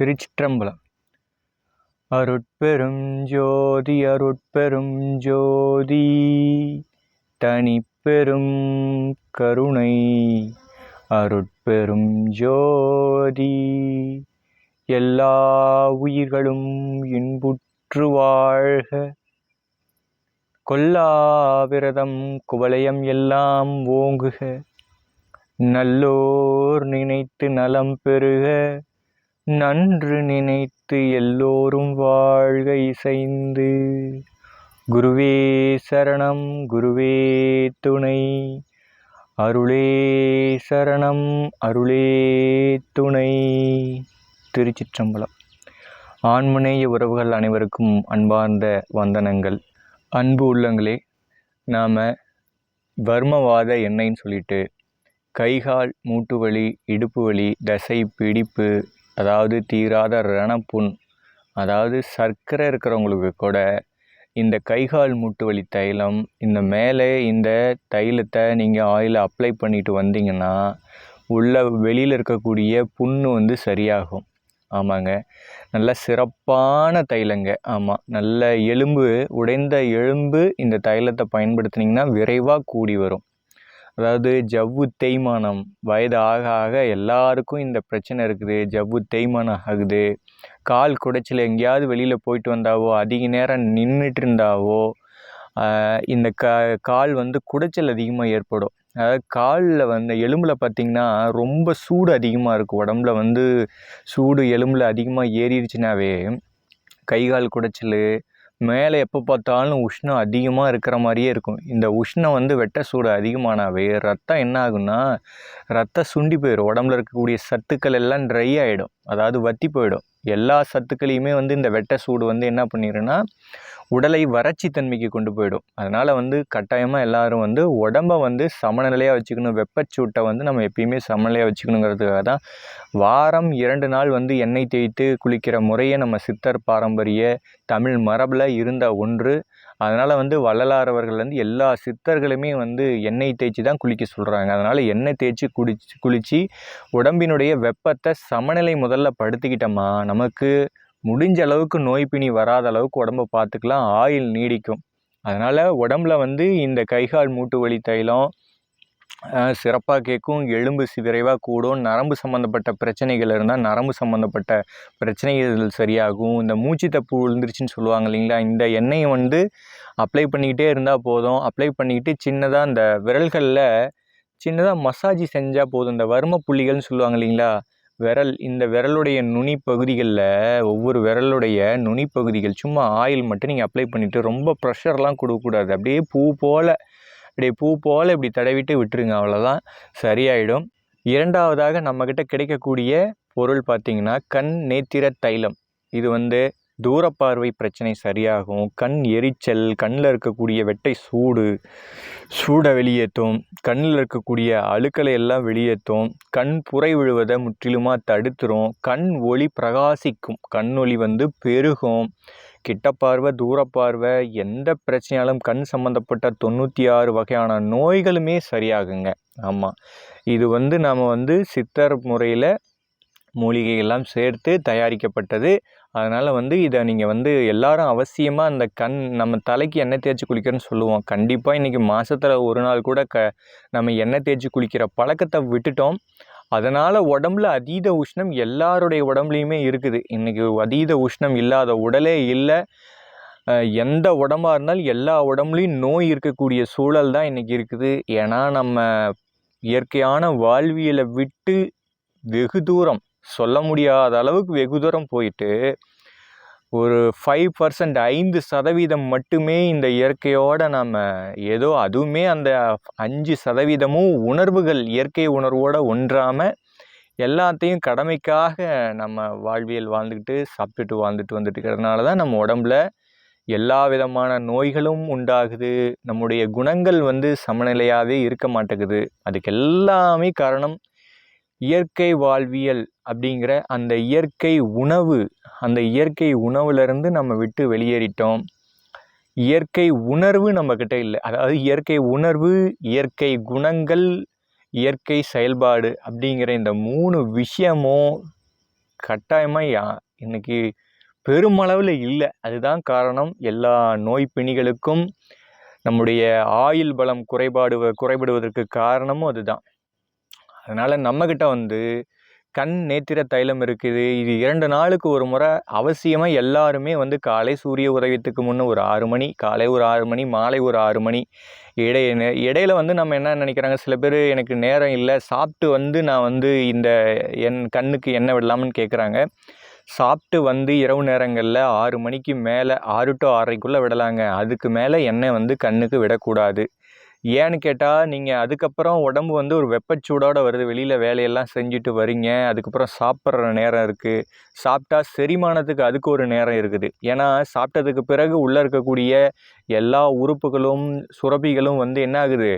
திருச்சிற்றம்பலம். அருட்பெரும் ஜோதி அருட்பெரும் ஜோதி தனிப்பெரும் கருணை. அருட்பெரும் ஜோதி எல்லா உயிர்களும் இன்புற்று வாழ்க. கொல்லாவிரதம் குவலயம் எல்லாம் ஓங்குக. நல்லோர் நினைத்து நலம் பெறுக. நன்று நினைத்து எல்லோரும் வாழ்க இசைந்து. குருவே சரணம் குருவே துணை. அருளே சரணம் அருளே துணை. திருச்சிற்றம்பலம். ஆண்மநேய உறவுகள் அனைவருக்கும் அன்பார்ந்த வந்தனங்கள். அன்பு உள்ளங்களே நாம் வர்மவாத எண்ணெய்ன்னு சொல்லிட்டு கைகால் மூட்டு வலி இடுப்பு வலி தசை பிடிப்பு அதாவது தீராத ரணப்புண் அதாவது சர்க்கரை இருக்கிறவங்களுக்கு கூட இந்த கைகால் மூட்டு வலி தைலம் இந்த மேலே இந்த தைலத்தை நீங்கள் ஆயிலை அப்ளை பண்ணிட்டு வந்தீங்கன்னா உள்ள வெளியில் இருக்கக்கூடிய புண்ணு வந்து சரியாகும். ஆமாங்க. நல்ல சிறப்பான தைலங்க. ஆமாம் நல்ல எலும்பு உடைந்த எலும்பு இந்த தைலத்தை பயன்படுத்துனீங்கன்னா விரைவாக கூடி வரும். அதாவது ஜவ்வு தேய்மானம். வயது ஆக ஆக எல்லாருக்கும் இந்த பிரச்சனை இருக்குது. ஜவ்வு தேய்மானம் ஆகுது. கால் குடைச்சல் எங்கேயாவது வெளியில் போயிட்டு வந்தாவோ அதிக நேரம் நின்றுட்டு இருந்தாவோ இந்த க கால் வந்து குடைச்சல் அதிகமாக ஏற்படும். அதாவது காலில் வந்து எலும்பில் பார்த்திங்கன்னா ரொம்ப சூடு அதிகமாக இருக்கும். உடம்புல வந்து சூடு எலும்பில் அதிகமாக ஏறிடுச்சுனாவே கை கால் குடைச்சல் மேலே எப்போ பார்த்தாலும் உஷ்ணம் அதிகமாக இருக்கிற மாதிரியே இருக்கும். இந்த உஷ்ணம் வந்து வெட்ட சூடு அதிகமானாவே ரத்தம் என்ன ஆகுன்னா ரத்தம் சுண்டி போயிடும் உடம்புல இருக்கக்கூடிய சத்துக்கள் எல்லாம் ட்ரை ஆகிடும் அதாவது வத்தி போயிடும். எல்லா சத்துக்களையுமே வந்து இந்த வெட்ட சூடு வந்து என்ன பண்ணிடுன்னா உடலை வறட்சி தன்மைக்கு கொண்டு போயிடும். அதனால் வந்து கட்டாயமாக எல்லோரும் வந்து உடம்பை வந்து சமநிலையாக வச்சுக்கணும். வெப்பச்சூட்டை வந்து நம்ம எப்பயுமே சமநிலையாக வச்சுக்கணுங்கிறதுக்காக தான் வாரம் இரண்டு நாள் வந்து எண்ணெய் தேய்த்து குளிக்கிற முறையை நம்ம சித்தர் பாரம்பரிய தமிழ் மரபில் இருந்த ஒன்று. அதனால் வந்து வள்ளலாரவர்கள் வந்து எல்லா சித்தர்களுமே வந்து எண்ணெய் தேய்ச்சி தான் குளிக்க சொல்கிறாங்க அதனால் எண்ணெய் தேய்ச்சி குளிச்சு குளித்து உடம்பினுடைய வெப்பத்தை சமநிலை முதல்ல படுத்திக்கிட்டோமா? நமக்கு முடிஞ்ச அளவுக்கு நோய் பிணி வராத அளவுக்கு உடம்பை பார்த்துக்கலாம். ஆயில் நீடிக்கும். அதனால் உடம்புல வந்து இந்த கைகால் மூட்டு வலி தைலம் சிறப்பாக கேட்கும் எலும்பு விரைவாக கூடும் நரம்பு சம்மந்தப்பட்ட பிரச்சனைகள் இருந்தால் நரம்பு சம்மந்தப்பட்ட பிரச்சனைகள் சரியாகும். இந்த மூச்சு தப்பு விழுந்துருச்சுன்னு சொல்லுவாங்க இல்லைங்களா? இந்த எண்ணெயை வந்து அப்ளை பண்ணிக்கிட்டே இருந்தால் போதும். அப்ளை பண்ணிக்கிட்டு சின்னதாக இந்த விரல்களில் சின்னதாக மசாஜ் செஞ்சால் போதும். இந்த வர்ம புள்ளிகள்னு சொல்லுவாங்க இல்லைங்களா? விரல் இந்த விரலுடைய நுனி பகுதிகளில் ஒவ்வொரு விரலுடைய நுனி பகுதிகள் சும்மா ஆயில் மட்டும் நீங்கள் அப்ளை பண்ணிவிட்டு ரொம்ப ப்ரெஷர்லாம் கொடுக்கக்கூடாது. அப்படியே பூ போல் அப்படியே பூ போல் இப்படி தடவிட்டு விட்டுருங்க அவ்வளோதான் சரியாயிடும். இரண்டாவதாக நம்மக்கிட்ட கிடைக்கக்கூடிய பொருள் பார்த்திங்கன்னா கண் நேத்திர தைலம். இது வந்து தூரப்பார்வை பிரச்சனை சரியாகும். கண் எரிச்சல் கண்ணில் இருக்கக்கூடிய வெட்டை சூடு சூடை வெளியேற்றும் கண்ணில் இருக்கக்கூடிய அழுக்களை எல்லாம் வெளியேற்றும் கண் புரை விழுவதை முற்றிலுமாக தடுத்துரும் கண் ஒளி பிரகாசிக்கும் கண் ஒளி வந்து பெருகும். கிட்டப்பார்வை தூரப்பார்வை எந்த பிரச்சனையாலும் கண் சம்மந்தப்பட்ட தொண்ணூற்றி ஆறு வகையான நோய்களுமே சரியாகுங்க. ஆமாம் இது வந்து நாம் வந்து சித்தர் முறையில் மூலிகையெல்லாம் சேர்த்து தயாரிக்கப்பட்டது. அதனால் வந்து இதை நீங்கள் வந்து எல்லாரும் அவசியமாக அந்த கண் நம்ம தலைக்கு எண்ணெய் தேய்ச்சி குளிக்கிறேன்னு சொல்லுவோம். கண்டிப்பாக இன்றைக்கி மாதத்தில் ஒரு நாள் கூட க நம்ம எண்ணெய் தேய்ச்சி குளிக்கிற பழக்கத்தை விட்டுட்டோம். அதனால் உடம்புல அதீத உஷ்ணம் எல்லாருடைய உடம்புலையுமே இருக்குது. இன்றைக்கி அதீத உஷ்ணம் இல்லாத உடலே இல்லை. எந்த உடம்பாக இருந்தாலும் எல்லா உடம்புலையும் நோய் இருக்கக்கூடிய சூழல் தான் இன்றைக்கி இருக்குது. ஏன்னா நம்ம இயற்கையான வாழ்வியலை விட்டு வெகு தூரம் சொல்ல முடியாத அளவுக்கு வெகு தூரம் போயிட்டு ஒரு ஃபைவ் பர்சன்ட் ஐந்து சதவீதம் மட்டுமே இந்த இயற்கையோடு நம்ம ஏதோ அதுவுமே அந்த அஞ்சு சதவீதமும் உணர்வுகள் இயற்கை உணர்வோடு ஒன்றாமல் எல்லாத்தையும் கடமைக்காக நம்ம வாழ்வியல் வாழ்ந்துக்கிட்டு சாப்பிட்டுட்டு வாழ்ந்துட்டு வந்துட்டு இருக்கிறதுனால தான் நம்ம உடம்புல எல்லா விதமான நோய்களும் உண்டாகுது. நம்முடைய குணங்கள் வந்து சமநிலையாகவே இருக்க மாட்டேங்குது. அதுக்கு எல்லாமே காரணம் இயற்கை வாழ்வியல். அப்படிங்கிற அந்த இயற்கை உணவு அந்த இயற்கை உணவுலேருந்து நம்ம விட்டு வெளியேறிட்டோம். இயற்கை உணர்வு நம்மக்கிட்ட இல்லை. அதாவது இயற்கை உணர்வு இயற்கை குணங்கள் இயற்கை செயல்பாடு அப்படிங்கிற இந்த மூணு விஷயமும் கட்டாயமாக யா பெருமளவில் இல்லை. அதுதான் காரணம். எல்லா நோய் பிணிகளுக்கும் நம்முடைய ஆயுள் பலம் குறைபாடு குறைபடுவதற்கு காரணமும் அதுதான். அதனால் நம்மக்கிட்ட வந்து கண் நேத்திர தைலம் இருக்குது. இது இரண்டு நாளுக்கு ஒரு முறை அவசியமாக எல்லாருமே வந்து காலை சூரிய உதயத்துக்கு முன்னே ஒரு ஆறு மணி காலை ஒரு ஆறு மணி மாலை ஒரு ஆறு மணி இடைய இடையில வந்து நம்ம என்ன நினைக்கிறாங்க? சில பேர் எனக்கு நேரம் இல்லை சாப்பிட்டு வந்து நான் வந்து இந்த என் கண்ணுக்கு என்ன விடலாம்னு கேட்குறாங்க சாப்பிட்டு வந்து இரவு நேரங்களில் ஆறு மணிக்கு மேலே ஆறு டு ஆறரைக்குள்ளே விடலாங்க. அதுக்கு மேலே எண்ணெய் வந்து கண்ணுக்கு விடக்கூடாது. ஏன்னு கேட்டால் நீங்கள் அதுக்கப்புறம் உடம்பு வந்து ஒரு வெப்பச்சூடோடு வருது. வெளியில் வேலையெல்லாம் செஞ்சுட்டு வரீங்க. அதுக்கப்புறம் சாப்பிட்ற நேரம் இருக்குது சாப்பிட்டா செரிமானத்துக்கு அதுக்கு ஒரு நேரம் இருக்குது. ஏன்னா சாப்பிட்டதுக்கு பிறகு உள்ளே இருக்கக்கூடிய எல்லா உறுப்புகளும் சுரப்பிகளும் வந்து என்ன ஆகுது?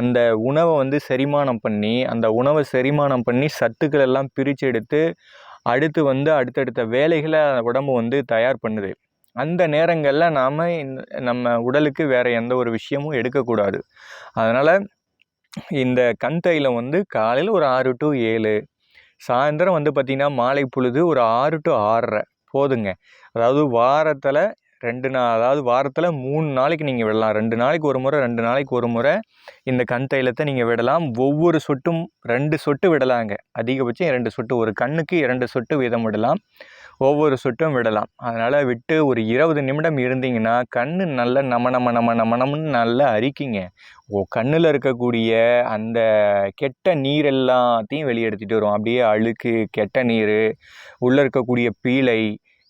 அந்த உணவை வந்து செரிமானம் பண்ணி அந்த உணவை செரிமானம் பண்ணி சத்துக்கள் எல்லாம் பிரித்து எடுத்து அடுத்து வந்து அடுத்தடுத்த வேலைகளை உடம்பு வந்து தயார் பண்ணுது. அந்த நேரங்களில் நாம் நம்ம உடலுக்கு வேறு எந்த ஒரு விஷயமும் எடுக்கக்கூடாது. அதனால் இந்த கண் தைலம் வந்து காலையில் ஒரு ஆறு டு ஏழு சாயந்தரம் வந்து பார்த்திங்கன்னா மாலை பொழுது ஒரு ஆறு டு ஆறரை போதுங்க. அதாவது வாரத்தில் ரெண்டு நாள் அதாவது வாரத்தில் மூணு நாளைக்கு நீங்கள் விடலாம். ரெண்டு நாளைக்கு ஒரு முறை ரெண்டு நாளைக்கு ஒரு முறை இந்த கண் தைலத்தை நீங்கள் விடலாம். ஒவ்வொரு சொட்டும் ரெண்டு சொட்டு விடலாங்க. அதிகபட்சம் இரண்டு சொட்டு ஒரு கண்ணுக்கு இரண்டு சொட்டு வீதம் விடலாம். ஒவ்வொரு சொட்டும் விடலாம். அதனால் விட்டு ஒரு இருபது நிமிடம் இருந்தீங்கன்னா கண் நல்ல நம நம நம நமனம்னு நல்லா அரிக்கிங்க. ஓ கண்ணில் இருக்கக்கூடிய அந்த கெட்ட நீர் எல்லாத்தையும் வெளியெடுத்துட்டு வரும் அப்படியே அழுக்கு கெட்ட நீர் உள்ளே இருக்கக்கூடிய பீலை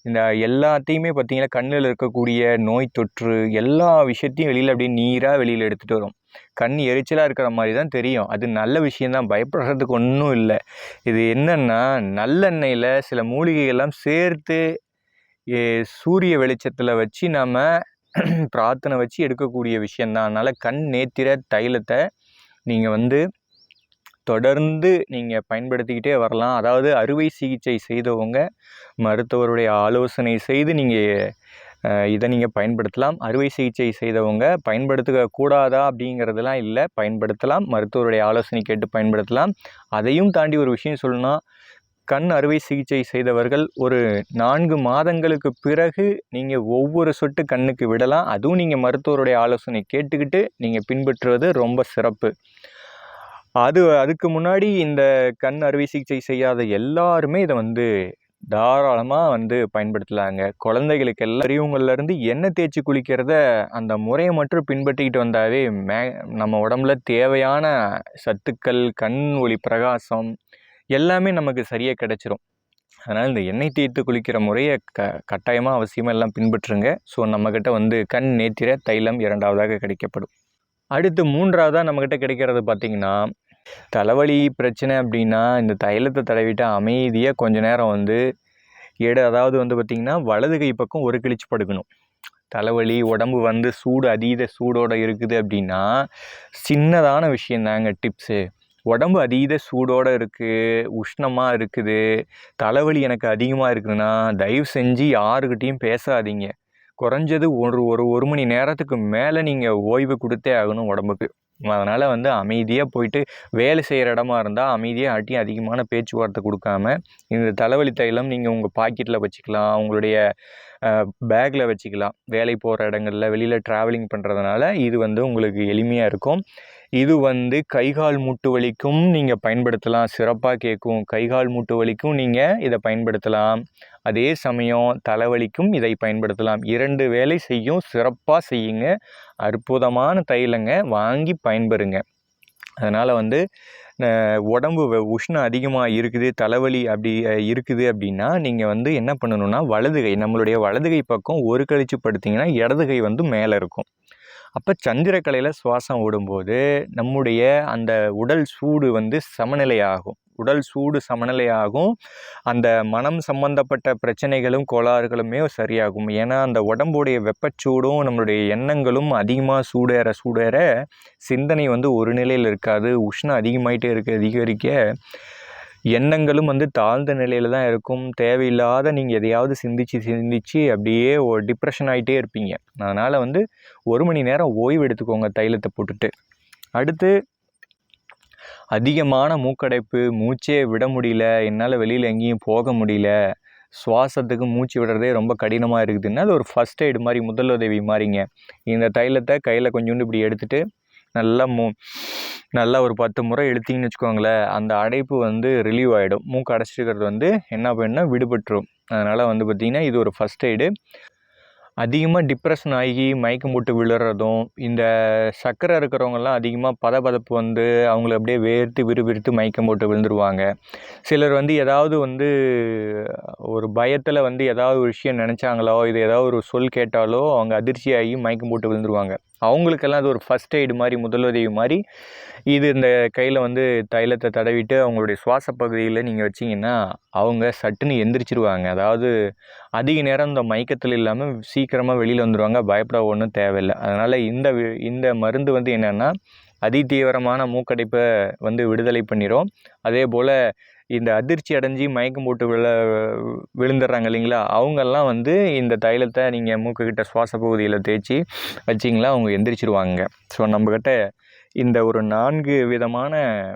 இந்த எல்லாத்தையுமே பார்த்திங்கன்னா கண்ணில் இருக்கக்கூடிய நோய் தொற்று எல்லா விஷயத்தையும் வெளியில் அப்படியே நீராக வெளியில் எடுத்துகிட்டு வரும். கண் எரிச்சலாக இருக்கிற மாதிரி தான் தெரியும். அது நல்ல விஷயந்தான் பயப்படுறதுக்கு ஒன்றும் இல்லை. இது என்னென்னா நல்லெண்ணெயில் சில மூலிகைகள்லாம் சேர்த்து சூரிய வெளிச்சத்தில் வச்சு நம்ம பிரார்த்தனை வச்சு எடுக்கக்கூடிய விஷயந்தான் அதனால் கண் நேத்திர தைலத்தை நீங்கள் வந்து தொடர்ந்து நீங்கள் பயன்படுத்திக்கிட்டே வரலாம். அதாவது அறுவை சிகிச்சை செய்தவங்க மருத்துவருடைய ஆலோசனை செய்து நீங்கள் இதை நீங்கள் பயன்படுத்தலாம். அறுவை சிகிச்சை செய்தவங்க பயன்படுத்த கூடாதா அப்படிங்கிறதுலாம் இல்லை. பயன்படுத்தலாம். மருத்துவருடைய ஆலோசனை கேட்டு பயன்படுத்தலாம். அதையும் தாண்டி ஒரு விஷயம் சொல்லணும்னா கண் அறுவை சிகிச்சை செய்தவர்கள் ஒரு நான்கு மாதங்களுக்கு பிறகு நீங்கள் ஒவ்வொரு சொட்டு கண்ணுக்கு விடலாம். அதுவும் நீங்கள் மருத்துவருடைய ஆலோசனை கேட்டுக்கிட்டு நீங்கள் பின்பற்றுவது ரொம்ப சிறப்பு. அது அதுக்கு முன்னாடி இந்த கண் அறுவை சிகிச்சை செய்யாத எல்லாருமே இதை வந்து தாராளமாக வந்து பயன்படுத்தலாங்க. குழந்தைகளுக்கு எல்லா பெரியவங்கள்லேருந்து எண்ணெய் தேய்ச்சி குளிக்கிறத அந்த முறையை மட்டும் பின்பற்றிக்கிட்டு வந்தாவே மே நம்ம உடம்புல தேவையான சத்துக்கள் கண் ஒளி பிரகாசம் எல்லாமே நமக்கு சரியாக கிடச்சிரும். அதனால் இந்த எண்ணெய் தேய்த்து குளிக்கிற முறையை க கட்டாயமாக அவசியமாக எல்லாம் பின்பற்றுங்க. ஸோ நம்மக்கிட்ட வந்து கண் நேத்திர தைலம் இரண்டாவதாக கிடைக்கப்படும். அடுத்து மூன்றாவதாக நம்மக்கிட்ட கிடைக்கிறது பார்த்திங்கன்னா தலைவலி பிரச்சனை அப்படின்னா இந்த தைலத்தை தடவிட்டு அமைதியாக கொஞ்ச நேரம் வந்து எடு. அதாவது வந்து பார்த்திங்கன்னா வலது கை பக்கம் ஒரு கிழிச்சு படுக்கணும். தலைவலி உடம்பு வந்து சூடு அதீத சூடோடு இருக்குது அப்படின்னா சின்னதான விஷயந்தாங்க டிப்ஸு உடம்பு அதீத சூடோடு இருக்குது உஷ்ணமாக இருக்குது தலைவலி எனக்கு அதிகமாக இருக்குதுன்னா தயவு செஞ்சு யாருக்கிட்டேயும் பேசாதீங்க. குறைஞ்சது ஒரு ஒரு ஒரு மணி நேரத்துக்கு மேலே நீங்கள் ஓய்வு கொடுத்தே ஆகணும் உடம்புக்கு. அதனால் வந்து அமைதியாக போயிட்டு வேலை செய்கிற இடமா இருந்தால் அமைதியாக ஆட்டி அதிகமான பேச்சுவார்த்தை கொடுக்காம இந்த தலைவலி தைலம் நீங்கள் உங்கள் பாக்கெட்டில் வச்சுக்கலாம். உங்களுடைய பேக்கில் வச்சுக்கலாம். வேலை போகிற இடங்களில் வெளியில் ட்ராவலிங் பண்ணுறதுனால இது வந்து உங்களுக்கு எளிமையாக இருக்கும். இது வந்து கைகால் மூட்டு வலிக்கும் நீங்கள் பயன்படுத்தலாம். சிறப்பாக கேட்கும் கைகால் மூட்டு வலிக்கும் நீங்கள் இதை பயன்படுத்தலாம். அதே சமயம் தலைவலிக்கும் இதை பயன்படுத்தலாம். இரண்டு வேலை செய்யும் சிறப்பாக செய்யுங்க. அற்புதமான தைலங்க வாங்கி பயன்பெறுங்க. அதனால் வந்து உடம்பு உஷ்ணம் அதிகமாக இருக்குது தலைவலி அப்படி இருக்குது அப்படின்னா நீங்கள் வந்து என்ன பண்ணணும்னா வலது கை நம்மளுடைய வலது கை பக்கம் ஒரு கழிச்சு படுத்திங்கன்னா இடது கை வந்து மேலே இருக்கும். அப்போ சந்திரக்கலையில் சுவாசம் ஓடும்போது நம்முடைய அந்த உடல் சூடு வந்து சமநிலையாகும். உடல் சூடு சமநிலையாகும். அந்த மனம் சம்பந்தப்பட்ட பிரச்சனைகளும் கோளாறுகளுமே சரியாகும். ஏன்னா அந்த உடம்புடைய வெப்பச்சூடும் நம்மளுடைய எண்ணங்களும் அதிகமாக சூடேற சூடேற சிந்தனை வந்து ஒரு நிலையில் இருக்காது. உஷ்ணம் அதிகமாயிட்டே இருக்க அதிகரிக்க எண்ணங்களும் வந்து தாழ்ந்த நிலையில் தான் இருக்கும். தேவையில்லாத நீங்கள் எதையாவது சிந்திச்சு சிந்திச்சு அப்படியே ஒரு டிப்ரெஷன் ஆகிட்டே இருப்பீங்க. அதனால் வந்து ஒரு மணி நேரம் ஓய்வு எடுத்துக்கோங்க தைலத்தை போட்டுட்டு. அடுத்து அதிகமான மூக்கடைப்பு மூச்சே விட முடியல என்னால் வெளியில் எங்கேயும் போக முடியல சுவாசத்துக்கு மூச்சு விடுறதே ரொம்ப கடினமாக இருக்குதுன்னா அது ஒரு ஃபஸ்ட் எய்டு மாதிரி முதலுதவி மாதிரிங்க. இந்த தைலத்தை கையில் கொஞ்சோண்டு இப்படி எடுத்துகிட்டு நல்லா மூ நல்லா ஒரு பத்து முறை இழுத்திங்கன்னு வச்சுக்கோங்களேன் அந்த அடைப்பு வந்து ரிலீவ் ஆகிடும் மூக்கு அடைச்சிருக்கிறது வந்து என்ன பண்ணுன்னா விடுபட்டுரும். அதனால் வந்து பார்த்திங்கன்னா இது ஒரு ஃபஸ்ட் எய்டு அதிகமாக டிப்ரெஷன் ஆகி மயக்கம் போட்டு விழுறதும் இந்த சர்க்கரை இருக்கிறவங்கெல்லாம் அதிகமாக பதபதப்பு வந்து அவங்கள அப்படியே வேர்த்து விறுவிறுத்து மயக்கம் போட்டு விழுந்துருவாங்க. சிலர் வந்து ஏதாவது வந்து ஒரு பயத்தில் வந்து ஏதாவது ஒரு விஷயம் நினச்சாங்களோ இது ஏதாவது ஒரு சொல் கேட்டாலோ அவங்க அதிர்ச்சியாகி மயக்கம் போட்டு விழுந்துருவாங்க. அவங்களுக்கெல்லாம் அது ஒரு ஃபஸ்ட் எய்டு மாதிரி முதலுதவி மாதிரி இது இந்த கையில் வந்து தைலத்தை தடவிட்டு அவங்களுடைய சுவாச பகுதியில் நீங்கள் வச்சிங்கன்னா அவங்க சட்டுன்னு எந்திரிச்சிருவாங்க. அதாவது அதிக நேரம் இந்த மயக்கத்தில் இல்லாமல் சீக்கிரமாக வெளியில் வந்துடுவாங்க பயப்பட ஒன்றும் தேவையில்லை. அதனால் இந்த வி- இந்த மருந்து வந்து என்னென்னா அதிதீவிரமான மூக்கடைப்பை வந்து விடுதலை பண்ணிடும் அதே போல் இந்த அதிர்ச்சி அடைஞ்சி மயக்கம் போட்டு விழ விழுந்துடுறாங்க இல்லைங்களா? அவங்கெல்லாம் வந்து இந்த தைலத்தை நீங்கள் மூக்குக்கிட்ட சுவாச பகுதியில் தேய்ச்சி வச்சிங்களா அவங்க எந்திரிச்சிருவாங்க. ஸோ நம்மக்கிட்ட இந்த ஒரு நான்கு விதமான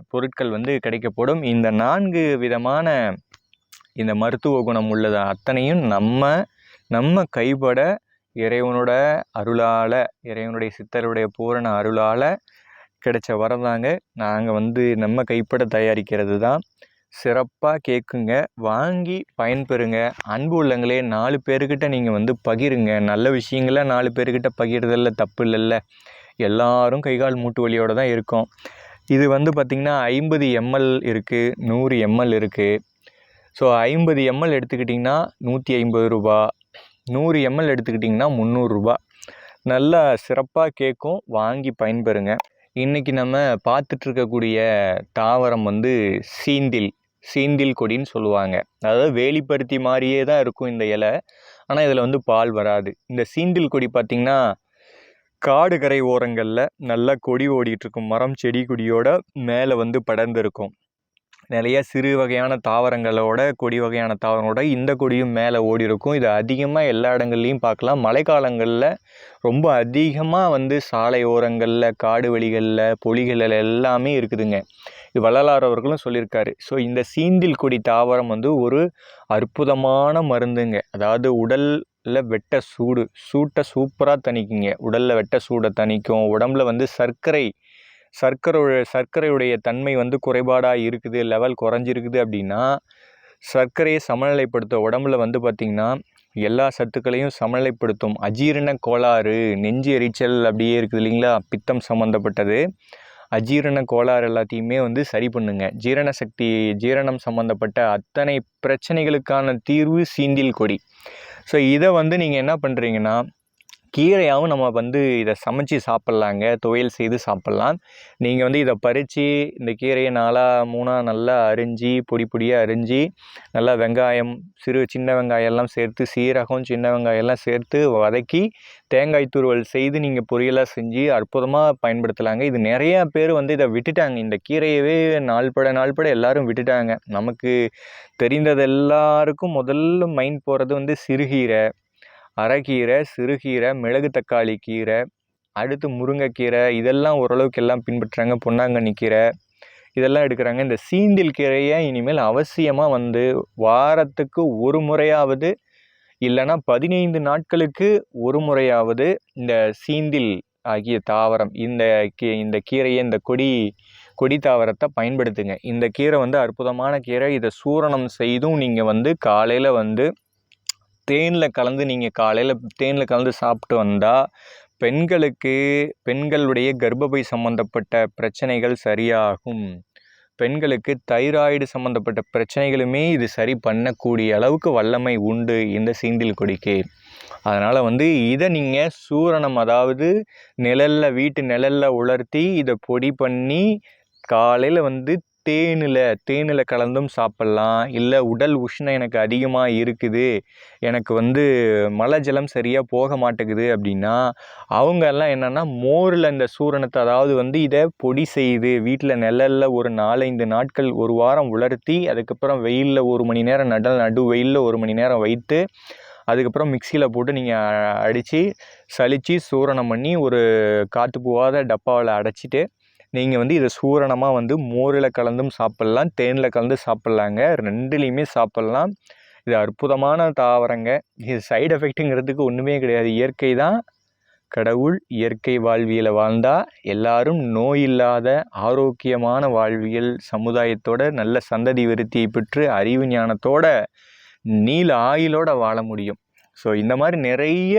பொருட்கள் வந்து கிடைக்கப்படும். இந்த நான்கு விதமான இந்த மருத்துவ குணம் உள்ளது அத்தனையும் நம்ம நம்ம கைப்பட இறைவனோட அருளால் இறைவனுடைய சித்தருடைய பூரண அருளால் கிடைச்ச வரதாங்க நாங்கள் வந்து நம்ம கைப்பட தயாரிக்கிறது தான். சிறப்பாக கேட்குங்க வாங்கி பயன்பெறுங்க. அன்பு உள்ளங்களே நாலு பேர்கிட்ட நீங்கள் வந்து பகிருங்க. நல்ல விஷயங்கள நாலு பேர்கிட்ட பகிர்றதில்ல தப்பு இல்லைல்ல எல்லாரும் கை கால் மூட்டு வலியோடு தான் இருக்கும். இது வந்து பார்த்திங்கன்னா ஐம்பது எம்எல் இருக்குது நூறு எம்எல் இருக்குது ஸோ ஐம்பது எம்எல் எடுத்துக்கிட்டிங்கன்னா நூற்றி ஐம்பது ரூபா நூறு எம்எல் எடுத்துக்கிட்டிங்கன்னா முந்நூறுரூபா நல்லா சிறப்பாக கேட்கும் வாங்கி பயன்பெறுங்க. இன்றைக்கி நம்ம பார்த்துட்ருக்கக்கூடிய தாவரம் வந்து சீந்தில் சீந்தில் கொடின்னு சொல்லுவாங்க. அதாவது வேலிப்பருத்தி மாதிரியே தான் இருக்கும் இந்த இலை. ஆனால் இதில் வந்து பால் வராது. இந்த சீந்தில் கொடி பார்த்திங்கன்னா காடு கரை ஓரங்களில் நல்லா கொடி ஓடிட்டுருக்கும். மரம் செடி கொடியோட மேலே வந்து படர்ந்து இருக்கும் நிறைய சிறு வகையான தாவரங்களோட கொடி வகையான தாவரங்களோட இந்த கொடியும் மேலே ஓடி இருக்கும் இது அதிகமாக எல்லா இடங்கள்லையும் பார்க்கலாம் மழைக்காலங்களில் ரொம்ப அதிகமாக வந்து சாலை ஓரங்களில் காடு வழிகளில் பொலிகளில் எல்லாமே இருக்குதுங்க. இது வள்ளலார் அவர்களும் சொல்லியிருக்காரு ஸோ இந்த சீந்தில் கொடி தாவரம் வந்து ஒரு அற்புதமான மருந்துங்க. அதாவது உடல் உடலில் வெட்ட சூடு. சூட்டை சூப்பராக தணிக்குங்க. உடலில் வெட்ட சூடை தணிக்கும். உடம்புல வந்து சர்க்கரை சர்க்கரை சர்க்கரையுடைய தன்மை வந்து குறைபாடாக இருக்குது. லெவல் குறைஞ்சிருக்குது அப்படின்னா சர்க்கரையை சமநிலைப்படுத்த உடம்புல வந்து பார்த்திங்கன்னா எல்லா சத்துக்களையும் சமநிலைப்படுத்தும். அஜீரண கோளாறு நெஞ்சு எரிச்சல் அப்படியே இருக்குது இல்லைங்களா? பித்தம் சம்மந்தப்பட்டது அஜீரண கோளாறு எல்லாத்தையுமே வந்து சரி பண்ணுங்க. ஜீரண சக்தி ஜீரணம் சம்மந்தப்பட்ட அத்தனை பிரச்சனைகளுக்கான தீர்வு சீந்தில் கொடி. ஸோ இதை வந்து நீங்கள் என்ன பண்ணுறீங்கன்னா கீரையாகவும் நம்ம வந்து இதை சமைச்சு சாப்பிட்லாங்க. துவையல் செய்து சாப்பிட்லாம். நீங்கள் வந்து இதை பறித்து இந்த கீரையை நாலாக மூணாக நல்லா அரிஞ்சு பொடி பொடியாக அரிஞ்சு நல்லா வெங்காயம் சிறு சின்ன வெங்காயம் எல்லாம் சேர்த்து சீரகம் சின்ன வெங்காயம் எல்லாம் சேர்த்து வதக்கி தேங்காய் துருவல் செய்து நீங்கள் பொரியலாக செஞ்சு அற்புதமாக பயன்படுத்தலாங்க. இது நிறையா பேர் வந்து இதை விட்டுட்டாங்க. இந்த கீரையவே நாள்பட நாள்பட எல்லாரும் விட்டுட்டாங்க. நமக்கு தெரிந்தது எல்லாருக்கும் முதல்ல மைண்ட் போகிறது வந்து சிறுகீரை. அரைக்கீரை சிறுகீரை மிளகு தக்காளி கீரை அடுத்து முருங்கைக்கீரை இதெல்லாம் ஓரளவுக்கு எல்லாம் பின்பற்றுறாங்க. பொன்னாங்கண்ணி கீரை இதெல்லாம் எடுக்கிறாங்க. இந்த சீந்தில் கீரையை இனிமேல் அவசியமாக வந்து வாரத்துக்கு ஒரு முறையாவது இல்லைன்னா பதினைந்து நாட்களுக்கு ஒரு முறையாவது இந்த சீந்தில் ஆகிய தாவரம் இந்த கீ இந்த கீரையை இந்த கொடி கொடி தாவரத்தை பயன்படுத்துங்க. இந்த கீரை வந்து அற்புதமான கீரை. இதை சூரணம் செய்தும் நீங்கள் வந்து காலையில் வந்து தேனில் கலந்து நீங்கள் காலையில் தேனில் கலந்து சாப்பிட்டு வந்தால் பெண்களுக்கு பெண்களுடைய கர்ப்பப்பை சம்பந்தப்பட்ட பிரச்சனைகள் சரியாகும். பெண்களுக்கு தைராய்டு சம்மந்தப்பட்ட பிரச்சனைகளுமே இது சரி பண்ணக்கூடிய அளவுக்கு வல்லமை உண்டு இந்த சீந்தில் கொடிக்கு. அதனால் வந்து இதை நீங்கள் சூரணம் அதாவது நிழல்ல வீட்டு நிழலில் உலர்த்தி இதை பொடி பண்ணி காலையில் வந்து தேனில் தேனில் கலந்தும் சாப்பிட்லாம். இல்லை உடல் உஷ்ணம் எனக்கு அதிகமாக இருக்குது. எனக்கு வந்து மலை ஜலம் சரியாக போக மாட்டேங்குது அப்படின்னா அவங்க எல்லாம் என்னென்னா மோரில் இந்த சூரணத்தை அதாவது வந்து இதை பொடி செய்து வீட்டில் நிழல்ல ஒரு நாலஞ்சு நாட்கள் ஒரு வாரம் உலர்த்தி அதுக்கப்புறம் வெயிலில் ஒரு மணி நேரம் நட நடு வெயிலில் ஒரு மணி நேரம் வைத்து அதுக்கப்புறம் மிக்சியில் போட்டு நீங்கள் அடித்து சலித்து சூரணம் பண்ணி ஒரு காற்று போகாத டப்பாவில் அடைச்சிட்டு நீங்கள் வந்து இதை சூரணமாக வந்து மோரில் கலந்தும் சாப்பிட்லாம் தேனில் கலந்து சாப்பிட்லாங்க. ரெண்டுலேயுமே சாப்பிட்லாம். இது அற்புதமான தாவரங்க. இது சைடு எஃபெக்ட்டுங்கிறதுக்கு ஒன்றுமே கிடையாது. இயற்கை தான். கடவுள் இயற்கை வாழ்வியலை வாழ்ந்தால் எல்லாரும் நோய் இல்லாத ஆரோக்கியமான வாழ்வியல் சமுதாயத்தோட நல்ல சந்ததி விருத்தியை பெற்று அறிவு ஞானத்தோட நீல ஆயிலோட வாழ முடியும். ஸோ இந்த மாதிரி நிறைய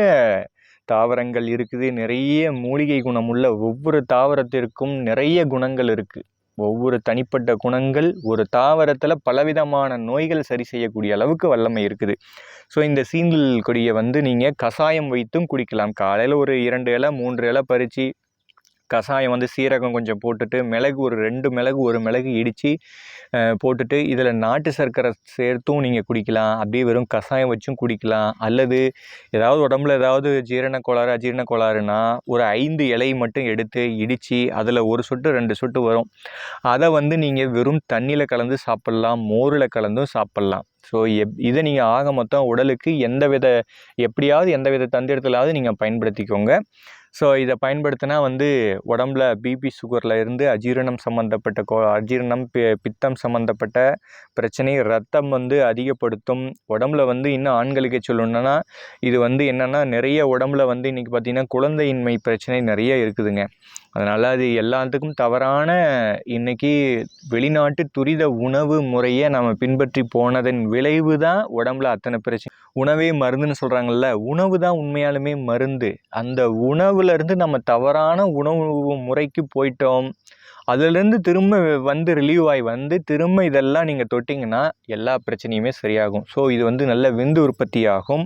தாவரங்கள் இருக்குது. நிறைய மூலிகை குணமுள்ள ஒவ்வொரு தாவரத்திற்கும் நிறைய குணங்கள் இருக்குது ஒவ்வொரு தனிப்பட்ட குணங்கள் ஒரு தாவரத்தில் பலவிதமான நோய்கள் சரி செய்யக்கூடிய அளவுக்கு வல்லமை இருக்குது. ஸோ இந்த சீங்கல் கொடியை வந்து நீங்கள் கஷாயம் வைத்தும் குடிக்கலாம். காலையில் ஒரு இரண்டு இலை மூன்று இலை பறித்து கஷாயம் வந்து சீரகம் கொஞ்சம் போட்டுட்டு மிளகு ஒரு ரெண்டு மிளகு ஒரு மிளகு இடித்து போட்டுட்டு இதில் நாட்டு சர்க்கரை சேர்த்தும் நீங்கள் குடிக்கலாம். அப்படியே வெறும் கஷாயம் வச்சும் குடிக்கலாம். அல்லது ஏதாவது உடம்புல ஏதாவது ஜீரண கோளாறு அஜீரண கோளாறுனா ஒரு ஐந்து இலை மட்டும் எடுத்து இடித்து அதில் ஒரு சொட்டு ரெண்டு சொட்டு வரும். அதை வந்து நீங்கள் வெறும் தண்ணியில் கலந்து சாப்பிட்லாம் மோரில் கலந்தும் சாப்பிட்லாம். ஸோ எப் இதை நீங்கள் ஆக மொத்தம் உடலுக்கு எந்த வித எப்படியாவது எந்த வித தந்திரத்திலாவது நீங்கள் பயன்படுத்திக்கோங்க. ஸோ இதை பயன்படுத்தினா வந்து உடம்புல பிபி சுகரில் இருந்து அஜீரணம் சம்மந்தப்பட்ட கோ அஜீரணம் பி பித்தம் சம்மந்தப்பட்ட பிரச்சனை ரத்தம் வந்து அதிகப்படுத்தும். உடம்புல வந்து இன்னும் ஆண்களுக்கு சொல்லணுன்னா இது வந்து என்னென்னா நிறைய உடம்புல வந்து இன்றைக்கி பார்த்திங்கன்னா குழந்தையின்மை பிரச்சனை நிறைய இருக்குதுங்க. அதனால் அது எல்லாத்துக்கும் தவறான இன்றைக்கி வெளிநாட்டு துரித உணவு முறையை நம்ம பின்பற்றி போனதன் விளைவு தான் உடம்புல அத்தனை பிரச்சனை. உணவே மருந்துன்னு சொல்கிறாங்கல்ல உணவு தான் உண்மையாலுமே மருந்து. அந்த உணவு உணவுலேருந்து நம்ம தவறான உணவு முறைக்கு போயிட்டோம். அதுலேருந்து திரும்ப வந்து ரிலீவ் ஆகி வந்து திரும்ப இதெல்லாம் நீங்கள் தொட்டிங்கன்னா எல்லா பிரச்சனையுமே சரியாகும். ஸோ இது வந்து நல்ல விந்து உற்பத்தி ஆகும்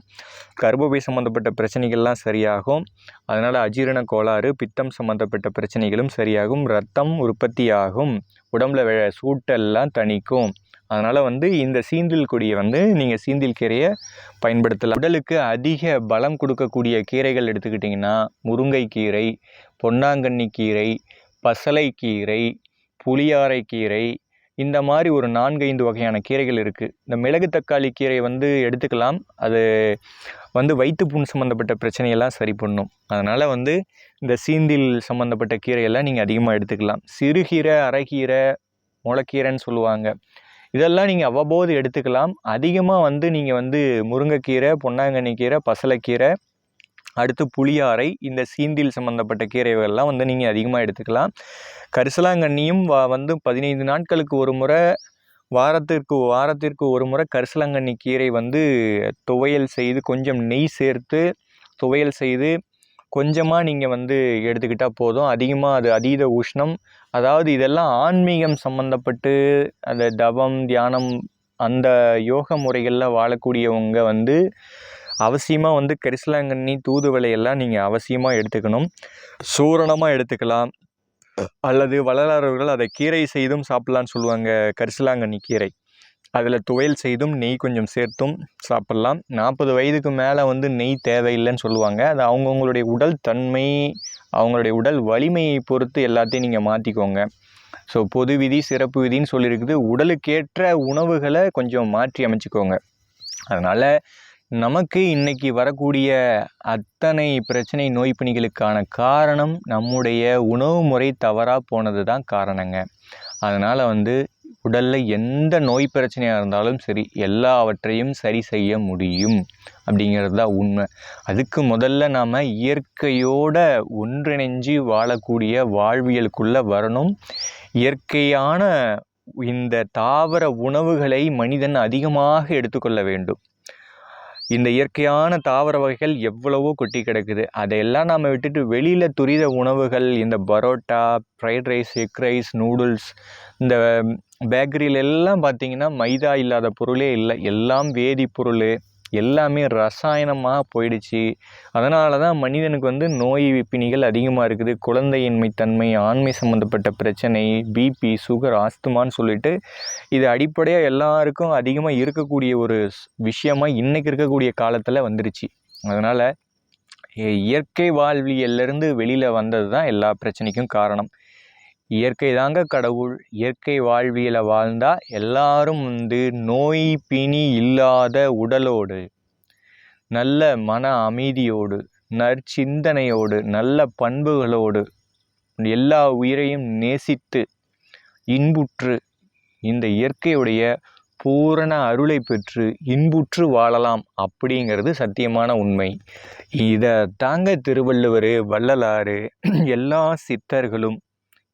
கர்ப்பப்பை சம்மந்தப்பட்ட பிரச்சனைகள்லாம் சரியாகும். அதனால் அஜீரண கோளாறு பித்தம் சம்மந்தப்பட்ட பிரச்சனைகளும் சரியாகும். ரத்தம் உற்பத்தி ஆகும் உடம்புல சூட்டெல்லாம் தணிக்கும். அதனால் வந்து இந்த சீந்தில் கொடியை வந்து நீங்கள் சீந்தில் கீரையை பயன்படுத்தலாம். உடலுக்கு அதிக பலம் கொடுக்கக்கூடிய கீரைகள் எடுத்துக்கிட்டிங்கன்னா முருங்கைக்கீரை பொன்னாங்கண்ணி கீரை பசலைக்கீரை புளியாரைக்கீரை இந்த மாதிரி ஒரு நான்கு ஐந்து வகையான கீரைகள் இருக்குது இந்த மிளகு தக்காளி கீரை வந்து எடுத்துக்கலாம். அது வந்து வயிற்று புண் சம்மந்தப்பட்ட பிரச்சனையெல்லாம் சரி பண்ணும். அதனால் வந்து இந்த சீந்தில் சம்மந்தப்பட்ட கீரையெல்லாம் நீங்கள் அதிகமாக எடுத்துக்கலாம். சிறுகீரை அரைக்கீரை முளைக்கீரைன்னு சொல்லுவாங்க. இதெல்லாம் நீங்கள் அவ்வப்போது எடுத்துக்கலாம். அதிகமாக வந்து நீங்கள் வந்து முருங்கைக்கீரை பொன்னாங்கண்ணி கீரை பசலைக்கீரை அடுத்து புளியாரை இந்த சீந்தில் சம்மந்தப்பட்ட கீரைகள்லாம் வந்து நீங்கள் அதிகமாக எடுத்துக்கலாம். கரிசலாங்கண்ணியும் வந்து பதினைந்து நாட்களுக்கு ஒரு முறை வாரத்திற்கு வாரத்திற்கு ஒரு முறை கரிசலாங்கண்ணி கீரை வந்து துவையல் செய்து கொஞ்சம் நெய் சேர்த்து துவையல் செய்து கொஞ்சமாக நீங்கள் வந்து எடுத்துக்கிட்டால் போதும். அதிகமாக அது அதீத உஷ்ணம் அதாவது இதெல்லாம் ஆன்மீகம் சம்மந்தப்பட்டு அந்த தவம் தியானம் அந்த யோக முறைகளில் வாழக்கூடியவங்க வந்து அவசியமாக வந்து கரிசலாங்கண்ணி தூதுவளையெல்லாம் நீங்கள் அவசியமாக எடுத்துக்கணும். சூரணமாக எடுத்துக்கலாம். அல்லது வள்ளலாரர்கள் அதை கீரை செய்தும் சாப்பிட்லான்னு சொல்லுவாங்க கரிசலாங்கண்ணி கீரை. அதில் துவையல் செய்தும் நெய் கொஞ்சம் சேர்த்தும் சாப்பிட்லாம். நாற்பது வயதுக்கு மேலே வந்து நெய் தேவையில்லைன்னு சொல்லுவாங்க. அது அவங்கவுங்களுடைய உடல் தன்மை அவங்களுடைய உடல் வலிமையை பொறுத்து எல்லாத்தையும் நீங்கள் மாற்றிக்கோங்க ஸோ பொது விதி சிறப்பு விதின்னு சொல்லியிருக்குது உடலுக்கேற்ற உணவுகளை கொஞ்சம் மாற்றி அமைச்சிக்கோங்க. அதனால் நமக்கு இன்றைக்கி வரக்கூடிய அத்தனை பிரச்சனை நோய் பணிகளுக்கான காரணம் நம்முடைய உணவு முறை தவறாக போனது தான் காரணங்க. அதனால் வந்து உடலில் எந்த நோய் பிரச்சனையாக இருந்தாலும் சரி எல்லாவற்றையும் சரி செய்ய முடியும் அப்படிங்கிறது தான் உண்மை. அதுக்கு முதல்ல நாம் இயற்கையோட ஒன்றிணைஞ்சு வாழக்கூடிய வாழ்வியலுக்குள்ளே வரணும். இயற்கையான இந்த தாவர உணவுகளை மனிதன் அதிகமாக எடுத்துக்கொள்ள வேண்டும். இந்த இயற்கையான தாவர வகைகள் எவ்வளவோ கொட்டி கிடக்குது. அதையெல்லாம் நாம் விட்டுட்டு வெளியில் துரித உணவுகள் இந்த parotta fried rice egg rice noodles இந்த பேக்கரியில் எல்லாம் பார்த்தீங்கன்னா மைதா இல்லாத பொருளே இல்லை. எல்லாம் வேதிப்பொருள் எல்லாமே ரசாயனமாக போயிடுச்சு. அதனால தான் மனிதனுக்கு வந்து நோய் பிணிகள் அதிகமாக இருக்குது. குழந்தையின்மை தன்மை ஆண்மை சம்மந்தப்பட்ட பிரச்சனை பிபி சுகர் ஆஸ்துமான்னு சொல்லிட்டு இது அடிப்படையாக எல்லாருக்கும் அதிகமாக இருக்கக்கூடிய ஒரு விஷயமாக இன்றைக்கி இருக்கக்கூடிய காலத்தில் வந்துருச்சு. அதனால் இயற்கை வாழ்வியல்லேருந்து வெளியில் வந்தது தான் எல்லா பிரச்சனைக்கும் காரணம். இயற்கை தாங்க கடவுள். இயற்கை வாழ்வியலை வாழ்ந்தால் எல்லாரும் வந்து நோய் பிணி இல்லாத உடலோடு நல்ல மன அமைதியோடு நற்சிந்தனையோடு நல்ல பண்புகளோடு எல்லா உயிரையும் நேசித்து இன்புற்று இந்த இயற்கையுடைய பூரண அருளை பெற்று இன்புற்று வாழலாம் அப்படிங்கிறது சத்தியமான உண்மை. இதை தாங்க திருவள்ளுவர் வள்ளலாறு எல்லா சித்தர்களும்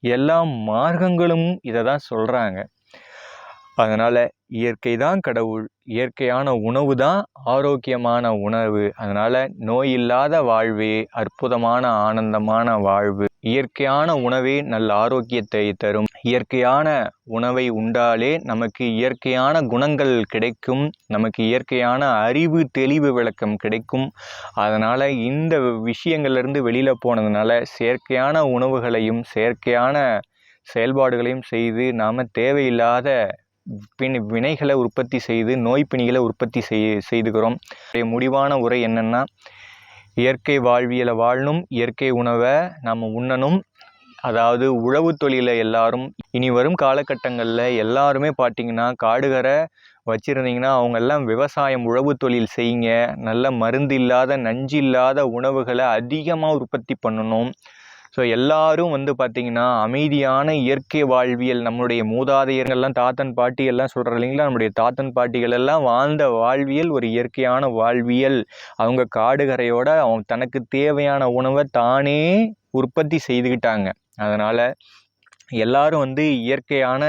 எல்லா மார்க்கங்களும் இதை தான் சொல்கிறாங்க அதனால் இயற்கை தான் கடவுள் இயற்கையான உணவு தான் ஆரோக்கியமான உணவு. அதனால் நோய் இல்லாத வாழ்வே அற்புதமான ஆனந்தமான வாழ்வு. இயற்கையான உணவே நல்ல ஆரோக்கியத்தை தரும். இயற்கையான உணவை உண்டாலே நமக்கு இயற்கையான குணங்கள் கிடைக்கும். நமக்கு இயற்கையான அறிவு தெளிவு விளக்கம் கிடைக்கும். அதனால் இந்த விஷயங்கள்லேருந்து வெளியில் போனதுனால செயற்கையான உணவுகளையும் செயற்கையான செயல்பாடுகளையும் செய்து நாம் தேவையில்லாத பின் வினைகளை உற்பத்தி செய்து நோய் பிணிகளை உற்பத்தி செய் செய்துக்கிறோம். முடிவான உரை என்னென்னா இயற்கை வாழ்வியலை வாழணும் இயற்கை உணவை நம்ம உண்ணணும். அதாவது உழவு தொழிலை எல்லாரும் இனி வரும் காலகட்டங்களில் எல்லாருமே பார்த்தீங்கன்னா காடுகரை வச்சுருந்தீங்கன்னா அவங்கெல்லாம் விவசாயம் உழவு தொழில் செய்யுங்க. நல்ல மருந்து இல்லாத நஞ்சு இல்லாத உணவுகளை அதிகமாக உற்பத்தி பண்ணணும். ஸோ எல்லாரும் வந்து பார்த்திங்கன்னா அமைதியான இயற்கை வாழ்வியல் நம்மளுடைய மூதாதையர்கள்லாம் தாத்தன் பாட்டி எல்லாம் சொல்கிற இல்லைங்களா? நம்முடைய தாத்தன் பாட்டிகள் எல்லாம் வாழ்ந்த வாழ்வியல் ஒரு இயற்கையான வாழ்வியல். அவங்க காடுகரையோட அவங்க தனக்கு தேவையான உணவை தானே உற்பத்தி செய்துக்கிட்டாங்க அதனால் எல்லாரும் வந்து இயற்கையான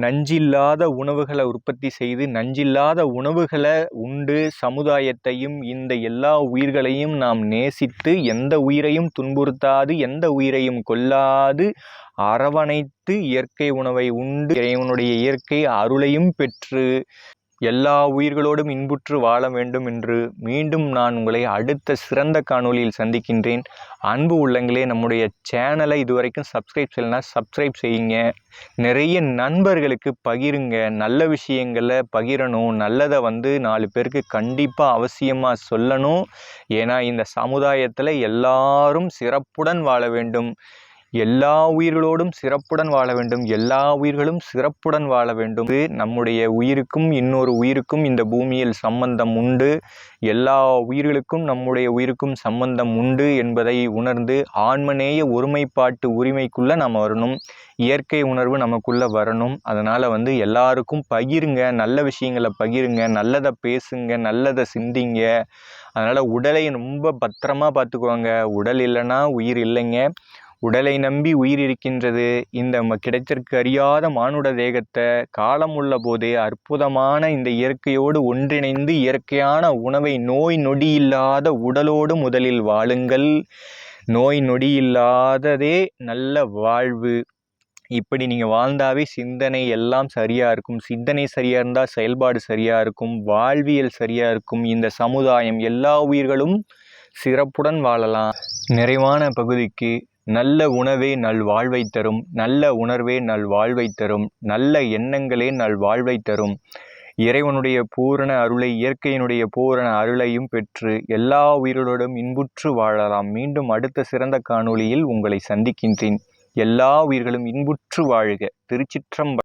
நஞ்சில்லாத உணவுகளை உற்பத்தி செய்து நஞ்சில்லாத உணவுகளை உண்டு சமுதாயத்தையும் இந்த எல்லா உயிர்களையும் நாம் நேசித்து எந்த உயிரையும் துன்புறுத்தாது எந்த உயிரையும் கொல்லாது அரவணைத்து இயற்கை உணவை உண்டு. இறைவனுடைய இயற்கை அருளையும் பெற்று எல்லா உயிர்களோடும் இன்புற்று வாழ வேண்டும் என்று மீண்டும் நான் உங்களை அடுத்த சிறந்த காணொலியில் சந்திக்கின்றேன். அன்பு உள்ளங்களே நம்முடைய சேனலை இதுவரைக்கும் சப்ஸ்கிரைப் செய்யலைனா சப்ஸ்கிரைப் செய்யுங்க. நிறைய நண்பர்களுக்கு பகிருங்க. நல்ல விஷயங்களை பகிரணும். நல்லதை வந்து நாலு பேருக்கு கண்டிப்பாக அவசியமாக சொல்லணும். ஏன்னா இந்த சமுதாயத்தில் எல்லாரும் சிறப்புடன் வாழ வேண்டும். எல்லா உயிர்களோடும் சிறப்புடன் வாழ வேண்டும். எல்லா உயிர்களும் சிறப்புடன் வாழ வேண்டும். நம்முடைய உயிருக்கும் இன்னொரு உயிருக்கும் இந்த பூமியில் சம்பந்தம் உண்டு. எல்லா உயிர்களுக்கும் நம்முடைய உயிருக்கும் சம்பந்தம் உண்டு என்பதை உணர்ந்து ஆன்மநேய ஒருமைப்பாட்டு உரிமைக்குள்ளே நம்ம வரணும். இயற்கை உணர்வு நமக்குள்ளே வரணும். அதனால் வந்து எல்லாருக்கும் பகிருங்க நல்ல விஷயங்களை பகிருங்க நல்லதை பேசுங்க நல்லதை சிந்திங்க. அதனால் உடலை ரொம்ப பத்திரமாக பார்த்துக்குவாங்க உடல் இல்லைன்னா உயிர் இல்லைங்க. உடலை நம்பி உயிர் இருக்கின்றது இந்த கிடைத்திற்கு அறியாத மானுட தேகத்தை காலம் உள்ள போதே அற்புதமான இந்த இயற்கையோடு ஒன்றிணைந்து இயற்கையான உணவை நோய் நொடி இல்லாத உடலோடு முதலில் வாழுங்கள். நோய் நொடி இல்லாததே நல்ல வாழ்வு. இப்படி நீங்கள் வாழ்ந்தாவே சிந்தனை எல்லாம் சரியாக இருக்கும். சிந்தனை சரியாக இருந்தால் செயல்பாடு சரியாக இருக்கும். வாழ்வியல் சரியாக இருக்கும். இந்த சமுதாயம் எல்லா உயிர்களும் சிறப்புடன் வாழலாம். நிறைவான பகுதிக்கு நல்ல உணவே நல் வாழ்வை தரும் நல்ல உணர்வே நல்வாழ்வை தரும் நல்ல எண்ணங்களே நல் வாழ்வை தரும். இறைவனுடைய பூரண அருளை இயற்கையினுடைய பூரண அருளையும் பெற்று எல்லா உயிரோடும் இன்புற்று வாழலாம். மீண்டும் அடுத்த சிறந்த காணொளியில் உங்களை சந்திக்கின்றேன். எல்லா உயிர்களும் இன்புற்று வாழ்க. திருச்சிற்றம்ப